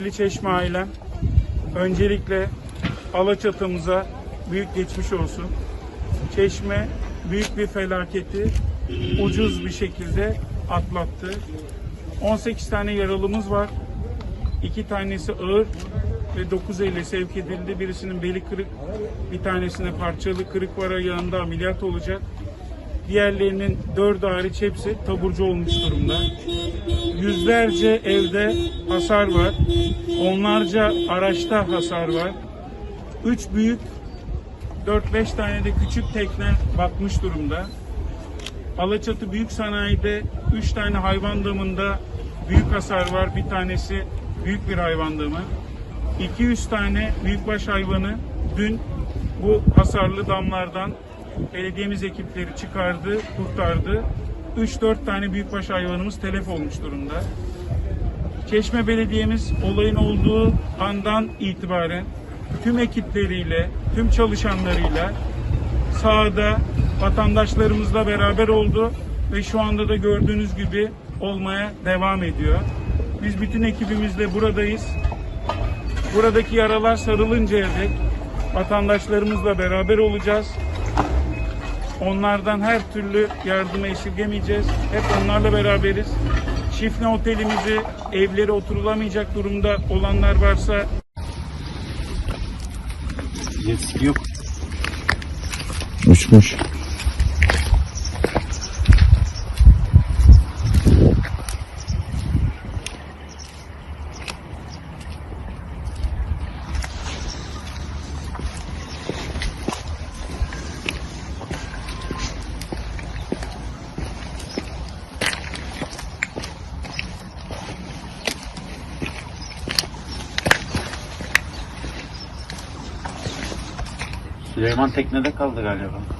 Sevgili Çeşme ailem, öncelikle Alaçatı'mıza büyük geçmiş olsun. Çeşme büyük bir felaketi ucuz bir şekilde atlattı. 18 tane yaralımız var. 2 tanesi ağır ve 9 elle sevk edildi. Birisinin beli kırık, bir tanesinde parçalı kırık var ayağında ameliyat olacak. Diğerlerinin dördü hariç hepsi taburcu olmuş durumda. Yüzlerce evde hasar var. Onlarca araçta hasar var. Üç büyük, 4-5 tane de küçük tekne batmış durumda. Alaçatı Büyük Sanayi'de 3 tane hayvan damında büyük hasar var. Bir tanesi büyük bir hayvan damı. 200 tane büyükbaş hayvanı dün bu hasarlı damlardan belediyemiz ekipleri çıkardı, kurtardı. 3-4 tane büyükbaş hayvanımız telef olmuş durumda. Çeşme Belediye'miz olayın olduğu andan itibaren tüm ekipleriyle, tüm çalışanlarıyla sahada vatandaşlarımızla beraber oldu ve şu anda da gördüğünüz gibi olmaya devam ediyor. Biz bütün ekibimizle buradayız. Buradaki yaralar sarılıncaya dek vatandaşlarımızla beraber olacağız. Onlardan her türlü yardımı esirgemeyeceğiz. Hep onlarla beraberiz. Şifne otelimizi, evleri oturulamayacak durumda olanlar varsa Risk yok. Uçmuş. Süleyman teknede kaldı galiba.